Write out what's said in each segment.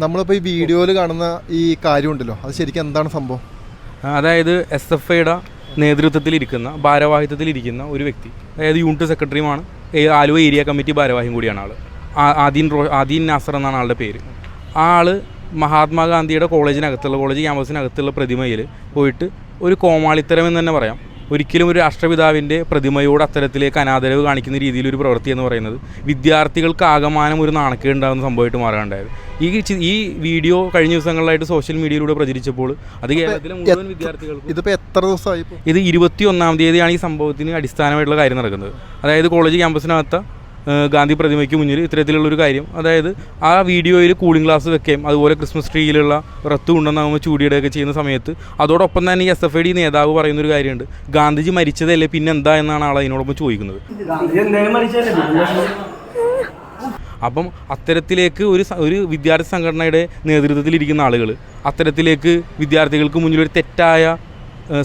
നമ്മളിപ്പോൾ ഈ വീഡിയോയിൽ കാണുന്ന ഈ കാര്യമുണ്ടല്ലോ അത് ശരിക്കും എന്താണ് സംഭവം? അതായത് എസ് എഫ് ഐയുടെ നേതൃത്വത്തിലിരിക്കുന്ന ഭാരവാഹിത്വത്തിലിരിക്കുന്ന ഒരു വ്യക്തി അതായത് യൂണിറ്റ് സെക്രട്ടറിയുമാണ് ആലുവ ഏരിയ കമ്മിറ്റി ഭാരവാഹിയും കൂടിയാണ് ആൾ. ആദീൻ റോ ആദീൻ നാസർ എന്നാണ് ആളുടെ പേര്. ആ ആൾ മഹാത്മാഗാന്ധിയുടെ കോളേജിനകത്തുള്ള കോളേജ് ക്യാമ്പസിനകത്തുള്ള പ്രതിമയിൽ പോയിട്ട് ഒരു കോമാളിത്തരം എന്ന് തന്നെ പറയാം. ഒരിക്കലും ഒരു രാഷ്ട്രപിതാവിന്റെ പ്രതിമയോട് അത്തരത്തിലേക്ക് അനാദരവ് കാണിക്കുന്ന രീതിയിൽ ഒരു പ്രവൃത്തി എന്ന് പറയുന്നത് വിദ്യാർത്ഥികൾക്ക് ആകമാനം ഒരു നാണക്കേട് ഉണ്ടാകുന്ന സംഭവമായിട്ട് മാറാണ്ടായത് ഈ ഈ വീഡിയോ കഴിഞ്ഞ ദിവസങ്ങളിലായിട്ട് സോഷ്യൽ മീഡിയയിലൂടെ പ്രചരിച്ചപ്പോൾ അത് കേരളത്തിലെ മുഴുവൻ വിദ്യാർത്ഥികൾക്കും ഇതിപ്പോൾ എത്ര ദിവസമായി ഇത് ഇരുപത്തി ഒന്നാം തീയതിയാണ് ഈ സംഭവത്തിന് അടിസ്ഥാനമായിട്ടുള്ള കാര്യം നടക്കുന്നത്. അതായത് കോളേജ് ക്യാമ്പസിനകത്ത ഗാന്ധി പ്രതിമയ്ക്ക് മുന്നിൽ ഇത്തരത്തിലുള്ളൊരു കാര്യം. അതായത് ആ വീഡിയോയിൽ കൂളിംഗ് ഗ്ലാസ് വെക്കുകയും അതുപോലെ ക്രിസ്മസ് ട്രീയിലുള്ള റത്ത് ഉണ്ടെന്നാകുമ്പോൾ ചൂടിയിടുകയൊക്കെ ചെയ്യുന്ന സമയത്ത് അതോടൊപ്പം തന്നെ എസ് എഫ് ഐ ഡി നേതാവ് പറയുന്നൊരു കാര്യമുണ്ട്. ഗാന്ധിജി മരിച്ചതല്ലേ പിന്നെ എന്താ എന്നാണ് ആൾ അതിനോടൊപ്പം ചോദിക്കുന്നത്. അപ്പം അത്തരത്തിലേക്ക് ഒരു ഒരു വിദ്യാർത്ഥി സംഘടനയുടെ നേതൃത്വത്തിലിരിക്കുന്ന ആളുകൾ അത്തരത്തിലേക്ക് വിദ്യാർത്ഥികൾക്ക് മുന്നിൽ ഒരു തെറ്റായ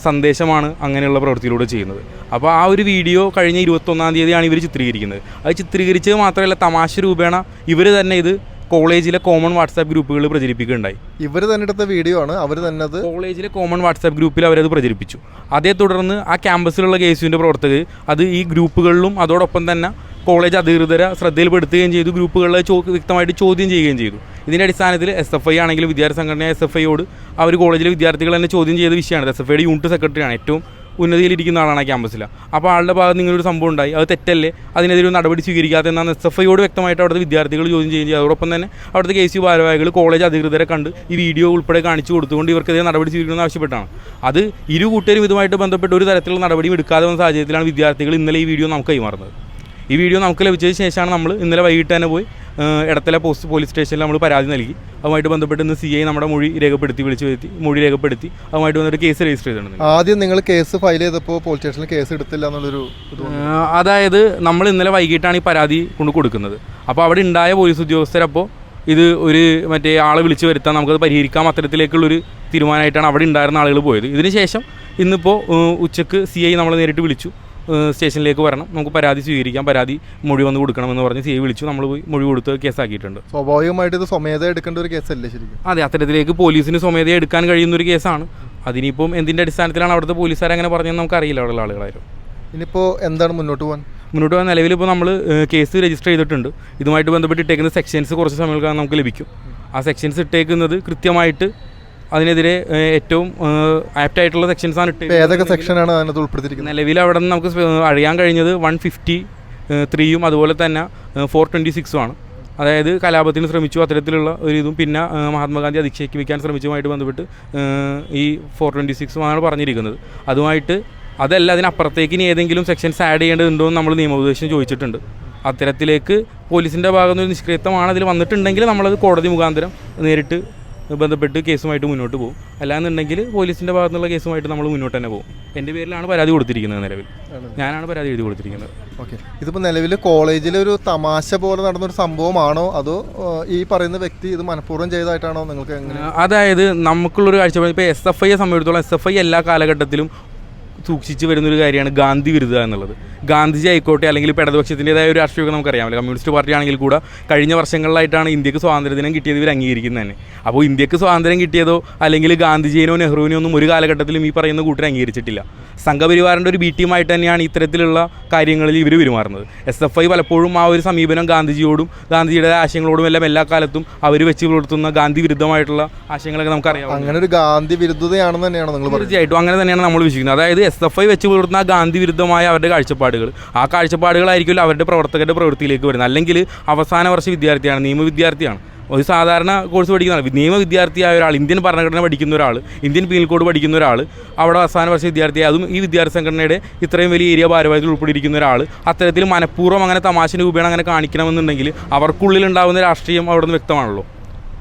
സന്ദേശമാണ് അങ്ങനെയുള്ള പ്രവൃത്തിയിലൂടെ ചെയ്യുന്നത്. അപ്പോൾ ആ ഒരു വീഡിയോ കഴിഞ്ഞ ഇരുപത്തൊന്നാം തീയതിയാണ് ഇവർ ചിത്രീകരിക്കുന്നത്. അത് ചിത്രീകരിച്ചത് മാത്രമല്ല തമാശ രൂപേണ ഇവർ തന്നെ ഇത് കോളേജിലെ കോമൺ വാട്സാപ്പ് ഗ്രൂപ്പുകളിൽ പ്രചരിപ്പിക്കുകയുണ്ടായി. ഇവർ തന്നെ എടുത്ത വീഡിയോ ആണ് അവർ തന്നെ അത് കോളേജിലെ കോമൺ വാട്സാപ്പ് ഗ്രൂപ്പിൽ അവരത് പ്രചരിപ്പിച്ചു. അതേ തുടർന്ന് ആ ക്യാമ്പസിലുള്ള കെ എസ് പ്രവർത്തകർ അത് ഈ ഗ്രൂപ്പുകളിലും അതോടൊപ്പം തന്നെ കോളേജ് അധികൃതരെ ശ്രദ്ധയിൽപ്പെടുത്തുകയും ചെയ്തു ഗ്രൂപ്പുകളിലെ ചോ വ്യക്തമായിട്ട് ചോദ്യം ചെയ്യുകയും ചെയ്തു. ഇതിന്റെ അടിസ്ഥാനത്തിൽ എസ് എഫ് ഐ ആണെങ്കിലും വിദ്യാർത്ഥി സംഘടന എസ് എഫ് ഐയോട് അവർ കോളേജിലെ വിദ്യാർത്ഥികൾ തന്നെ ചോദ്യം ചെയ്ത വിഷയമാണ്. എസ് എഫ് ഐയുടെ യൂണിറ്റ് സെക്രട്ടറിയാണ് ഏറ്റവും ഉന്നതിയിലിരിക്കുന്ന ആളാണ് ആ ക്യാമ്പസിൽ അപ്പോൾ ആളുടെ ഭാഗത്ത് നിങ്ങളൊരു സംഭവം ഉണ്ടായി. അത് തെറ്റല്ലേ? അതിനെതിരെ ഒരു നടപടി സ്വീകരിക്കാത്ത എന്നാണ് എസ് എഫ് ഐയോട് വ്യക്തമായിട്ട് അവിടുത്തെ വിദ്യാർത്ഥികൾ ചോദ്യം ചെയ്യുകയും അതോടൊപ്പം തന്നെ അവിടുത്തെ കെ സി ഭാരവാഹികൾ കോളേജ് അധികൃതരെ കണ്ട് ഈ വീഡിയോ ഉൾപ്പെടെ കാണിച്ചു കൊടുത്തുകൊണ്ട് ഇവർക്കെതിരെ നടപടി സ്വീകരിക്കണമെന്ന് ആവശ്യപ്പെട്ടാണ്. അത് ഇരു കൂട്ടരും ഇതുമായിട്ട് ബന്ധപ്പെട്ട് ഒരു തരത്തിലുള്ള നടപടിയും എടുക്കാതെ വന്ന സാഹചര്യത്തിലാണ് വിദ്യാർത്ഥികൾ ഇന്നലെ ഈ വീഡിയോ നമുക്ക് കൈമാറുന്നത്. ഈ വീഡിയോ നമുക്ക് ലഭിച്ചതിന് ശേഷമാണ് നമ്മൾ ഇന്നലെ വൈകിട്ട് തന്നെ പോയി ഏഹ്, എടത്തല പോസ്റ്റ് പോലീസ് സ്റ്റേഷനിൽ നമ്മൾ പരാതി നൽകി. അതുമായിട്ട് ബന്ധപ്പെട്ട് ഇന്ന് സി ഐ നമ്മുടെ മൊഴി രേഖപ്പെടുത്തി വിളിച്ചു വരുത്തി മൊഴി രേഖപ്പെടുത്തി. അതുമായിട്ട് വന്നിട്ട് കേസ് രജിസ്റ്റർ ചെയ്തിട്ടുണ്ട്. ആദ്യം നിങ്ങൾ കേസ് ഫയൽ ചെയ്തപ്പോൾ പോലീസ് സ്റ്റേഷനിൽ കേസ് എടുത്തില്ല എന്നുള്ളൊരു അതായത് നമ്മൾ ഇന്നലെ വൈകിട്ടാണ് ഈ പരാതി കൊണ്ട് കൊടുക്കുന്നത്. അപ്പോൾ അവിടെ ഉണ്ടായ പോലീസ് ഉദ്യോഗസ്ഥരപ്പോൾ ഇത് ഒരു മറ്റേ ആളെ വിളിച്ചു വരുത്താൻ നമുക്കത് പരിഹരിക്കാം അത്തരത്തിലേക്കുള്ളൊരു തീരുമാനമായിട്ടാണ് അവിടെ ഉണ്ടായിരുന്ന ആളുകൾ പോയത്. ഇതിനുശേഷം ഇന്നിപ്പോൾ ഉച്ചയ്ക്ക് സി ഐ നമ്മളെ നേരിട്ട് വിളിച്ചു. സ്റ്റേഷനിലേക്ക് വരണം. നമുക്ക് പരാതി സ്വീകരിക്കാം. പരാതി മൊഴി വന്ന് കൊടുക്കണമെന്ന് പറഞ്ഞ് സി വിളിച്ചു. നമ്മൾ പോയി മൊഴി കൊടുത്ത് കേസാക്കിയിട്ടുണ്ട്. സ്വാഭാവികമായിട്ട് ഇത് സ്വമേധ എടുക്കേണ്ട ഒരു കേസല്ലേ ശരിക്കും? അതെ അത്തരത്തിലേക്ക് പോലീസിന് സ്വമേധ എടുക്കാൻ കഴിയുന്ന ഒരു കേസാണ്. അതിനിപ്പം എന്തിന്റെ അടിസ്ഥാനത്തിലാണ് അവിടുത്തെ പോലീസുകാർ അങ്ങനെ പറഞ്ഞതെന്ന് നമുക്കറിയില്ല അവിടെയുള്ള ആളുകളായിരുന്നു ഇനിയിപ്പോൾ എന്താണ് മുന്നോട്ട് പോകാൻ മുന്നോട്ട് പോകാൻ നിലവിൽ ഇപ്പോൾ നമ്മൾ കേസ് രജിസ്റ്റർ ചെയ്തിട്ടുണ്ട്. ഇതുമായിട്ട് ബന്ധപ്പെട്ട് ഇട്ടേക്കുന്ന സെക്ഷൻസ് കുറച്ച് സമയങ്ങൾക്കാണ് നമുക്ക് ലഭിക്കും. ആ സെക്ഷൻസ് ഇട്ടേക്കുന്നത് കൃത്യമായിട്ട് അതിനെതിരെ ഏറ്റവും ആപ്റ്റ് ആയിട്ടുള്ള സെക്ഷൻസ് ആണ് ഇപ്പോൾ ഏതൊക്കെ സെക്ഷനാണ് അതിനകത്ത് ഉൾപ്പെടുത്തിയിരിക്കുന്നത്? നിലവിൽ അവിടെ നിന്ന് നമുക്ക് അറിയാൻ കഴിഞ്ഞത് വൺ ഫിഫ്റ്റി ത്രീയും അതുപോലെ തന്നെ ഫോർ ട്വന്റി സിക്സും ആണ്. അതായത് കലാപത്തിന് ശ്രമിച്ചു അത്തരത്തിലുള്ള ഒരു ഇതും പിന്നെ മഹാത്മാഗാന്ധി അധിക്ഷേപിക്കാൻ ശ്രമിച്ചതുമായിട്ട് ബന്ധപ്പെട്ട് ഈ ഫോർ ട്വന്റി സിക്സുമാണ് പറഞ്ഞിരിക്കുന്നത്. അതുമായിട്ട് അതല്ല അതിനപ്പുറത്തേക്ക് ഇനി ഏതെങ്കിലും സെക്ഷൻസ് ആഡ് ചെയ്യേണ്ടതുണ്ടോ എന്ന് നമ്മൾ നിയമോപദേശം ചോദിച്ചിട്ടുണ്ട്. അത്തരത്തിലേക്ക് പോലീസിന്റെ ഭാഗത്തുനിന്ന് നിഷ്ക്രിയത്വമാണ് അതിൽ വന്നിട്ടുണ്ടെങ്കിൽ നമ്മളത് കോടതി മുഖാന്തരം നേരിട്ട് ബന്ധപ്പെട്ട് കേസുമായിട്ട് മുന്നോട്ട് പോകും. അല്ലാന്നുണ്ടെങ്കിൽ പോലീസിന്റെ ഭാഗത്തുനിന്നുള്ള കേസുമായിട്ട് നമ്മൾ മുന്നോട്ട് തന്നെ പോകും. എന്റെ പേരിലാണ് പരാതി കൊടുത്തിരിക്കുന്നത് നിലവിൽ. ഞാനാണ് പരാതി എഴുതി കൊടുത്തിരിക്കുന്നത്. ഓക്കെ. ഇതിപ്പോൾ നിലവിൽ കോളേജിൽ ഒരു തമാശ പോലെ നടന്നൊരു സംഭവമാണോ? അതോ ഈ പറയുന്ന വ്യക്തി ഇത് മനഃപൂർവം ചെയ്തതായിട്ടാണോ നിങ്ങൾക്ക് എങ്ങനെ? അതായത് നമുക്കുള്ളൊരു കാഴ്ചപ്പാട് ഇപ്പോൾ എസ് എഫ് ഐയെ സംബന്ധിച്ചിടത്തോളം എസ് എഫ് ഐ എല്ലാ കാലഘട്ടത്തിലും സൂക്ഷിച്ചു വരുന്നൊരു കാര്യമാണ് ഗാന്ധി വിരുദ്ധ എന്നുള്ളത്. ഗാന്ധിജി ആയിക്കോട്ടെ അല്ലെങ്കിൽ ഇപ്പോൾ ഇടതുപക്ഷത്തിന്റെതായ ഒരു രാഷ്ട്രീയമൊക്കെ നമുക്കറിയാമല്ലോ കമ്മ്യൂണിസ്റ്റ് പാർട്ടി ആണെങ്കിൽ കൂടെ കഴിഞ്ഞ വർഷങ്ങളിലായിട്ടാണ് ഇന്ത്യയ്ക്ക് സ്വാതന്ത്ര്യദിനം കിട്ടിയത് ഇവർ അംഗീകരിക്കുന്നത് തന്നെ. അപ്പോൾ ഇന്ത്യയ്ക്ക് സ്വാതന്ത്ര്യം കിട്ടിയതോ അല്ലെങ്കിൽ ഗാന്ധിജിയിനോ നെഹ്റുവിനോ ഒന്നും ഒരു കാലഘട്ടത്തിലും ഈ പറയുന്ന കൂട്ടർ അംഗീകരിച്ചിട്ടില്ല. സംഘപരിവാറിന്റെ ഒരു ബി ടീമായിട്ട് തന്നെയാണ് ഇത്തരത്തിലുള്ള കാര്യങ്ങളിൽ ഇവർ പെരുമാറുന്നത്. എസ് എഫ് ഐ പലപ്പോഴും ആ ഒരു സമീപനം ഗാന്ധിജിയോടും ഗാന്ധിജിയുടെ ആശയങ്ങളോടും എല്ലാം എല്ലാ കാലത്തും അവർ വെച്ച് പുലർത്തുന്ന ഗാന്ധി വിരുദ്ധമായിട്ടുള്ള ആശയങ്ങളൊക്കെ നമുക്കറിയാം. അങ്ങനെ ഒരു ഗാന്ധി വിരുദ്ധതയാണെന്ന് തന്നെയാണ് നിങ്ങൾ തീർച്ചയായിട്ടും അങ്ങനെ തന്നെയാണ് നമ്മൾ വിശ്വസിക്കുന്നത്. അതായത് എസ് എഫ് ഐ വെച്ച് പുലർത്തുന്ന ആ ഗാന്ധി വിരുദ്ധമായ അവരുടെ കാഴ്ചപ്പാടുകൾ ആ കാഴ്ചപ്പാടുകളായിരിക്കും അവരുടെ പ്രവർത്തകരുടെ പ്രവൃത്തിയിലേക്ക് വരുന്നത്. അല്ലെങ്കിൽ അവസാന വർഷ വിദ്യാർത്ഥിയാണ് നിയമ വിദ്യാർത്ഥിയാണ്. ഒരു സാധാരണ കോഴ്സ് പഠിക്കുന്ന ആൾ നിയമ വിദ്യാർത്ഥിയായ ഒരാൾ ഇന്ത്യൻ ഭരണഘടന പഠിക്കുന്ന ഒരാൾ ഇന്ത്യൻ പീനൽ കോഡ് പഠിക്കുന്ന ഒരാൾ അവിടെ അവസാന വർഷ വിദ്യാർത്ഥിയായ അതും ഈ വിദ്യാർത്ഥി സംഘടനയുടെ ഇത്രയും വലിയ ഏരിയ ഭാരവാഹികൾ ഉൾപ്പെട്ടിരിക്കുന്ന ഒരാൾ അത്തരത്തിൽ മനഃപൂർവം അങ്ങനെ തമാശ രൂപേണ അങ്ങനെ കാണിക്കണമെന്നുണ്ടെങ്കിൽ അവർക്കുള്ളിൽ ഉണ്ടാകുന്ന രാഷ്ട്രീയം അവിടെ നിന്ന് വ്യക്തമാണല്ലോ.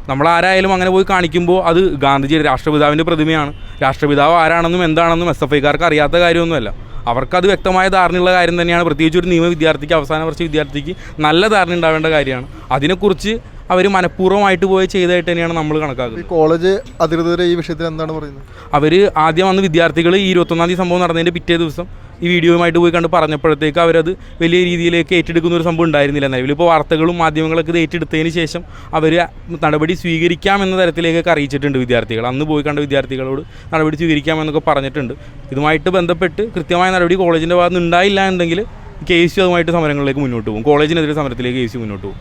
നമ്മൾ ആരായാലും അങ്ങനെ പോയി കാണിക്കുമ്പോൾ അത് ഗാന്ധിജിയുടെ രാഷ്ട്രപിതാവിന്റെ പ്രതിമയാണ്. രാഷ്ട്രപിതാവ് ആരാണെന്നും എന്താണെന്നും എസ് എഫ് ഐക്കാർക്ക് അറിയാത്ത കാര്യമൊന്നുമല്ല. അവർക്കത് വ്യക്തമായ ധാരണയുള്ള കാര്യം തന്നെയാണ്. പ്രത്യേകിച്ച് ഒരു നിയമ വിദ്യാർത്ഥിക്ക് അവസാന വർഷ വിദ്യാർത്ഥിക്ക് നല്ല ധാരണ ഉണ്ടാവേണ്ട കാര്യമാണ്. അതിനെക്കുറിച്ച് അവർ മനഃപൂർവമായിട്ട് പോയി ചെയ്തതായിട്ട് തന്നെയാണ് നമ്മൾ കണക്കാക്കുന്നത്. കോളേജ് അധികൃതർ ഈ വിഷയത്തിൽ എന്താണ് പറയുന്നത്? അവർ ആദ്യം വന്ന് വിദ്യാർത്ഥികൾ ഈ ഇരുപത്തൊന്നാം തീയതി സംഭവം നടന്നതിന്റെ പിറ്റേ ദിവസം ഈ വീഡിയോയുമായിട്ട് പോയി കണ്ട് പറഞ്ഞപ്പോഴത്തേക്ക് അവരത് വലിയ രീതിയിലേക്ക് ഏറ്റെടുക്കുന്ന ഒരു സംഭവം ഉണ്ടായിരുന്നില്ല. നിലവിൽ ഇപ്പോൾ വാർത്തകളും മാധ്യമങ്ങളൊക്കെ ഇത് ഏറ്റെടുത്തതിന് ശേഷം അവർ നടപടി സ്വീകരിക്കാം എന്ന തരത്തിലേക്കൊക്കെ അറിയിച്ചിട്ടുണ്ട് വിദ്യാർത്ഥികൾ അന്ന് പോയി കണ്ട വിദ്യാർത്ഥികളോട് നടപടി സ്വീകരിക്കാമെന്നൊക്കെ പറഞ്ഞിട്ടുണ്ട്. ഇതുമായിട്ട് ബന്ധപ്പെട്ട് കൃത്യമായ നടപടി കോളേജിന്റെ ഭാഗത്ത് ഉണ്ടായില്ല എന്നുണ്ടെങ്കിൽ കെ സി അതുമായിട്ട് സമരങ്ങളിലേക്ക് മുന്നോട്ട് പോകും. കോളേജിനെതിരെ സമരത്തിലേക്ക് കെ സി മുന്നോട്ട് പോകും.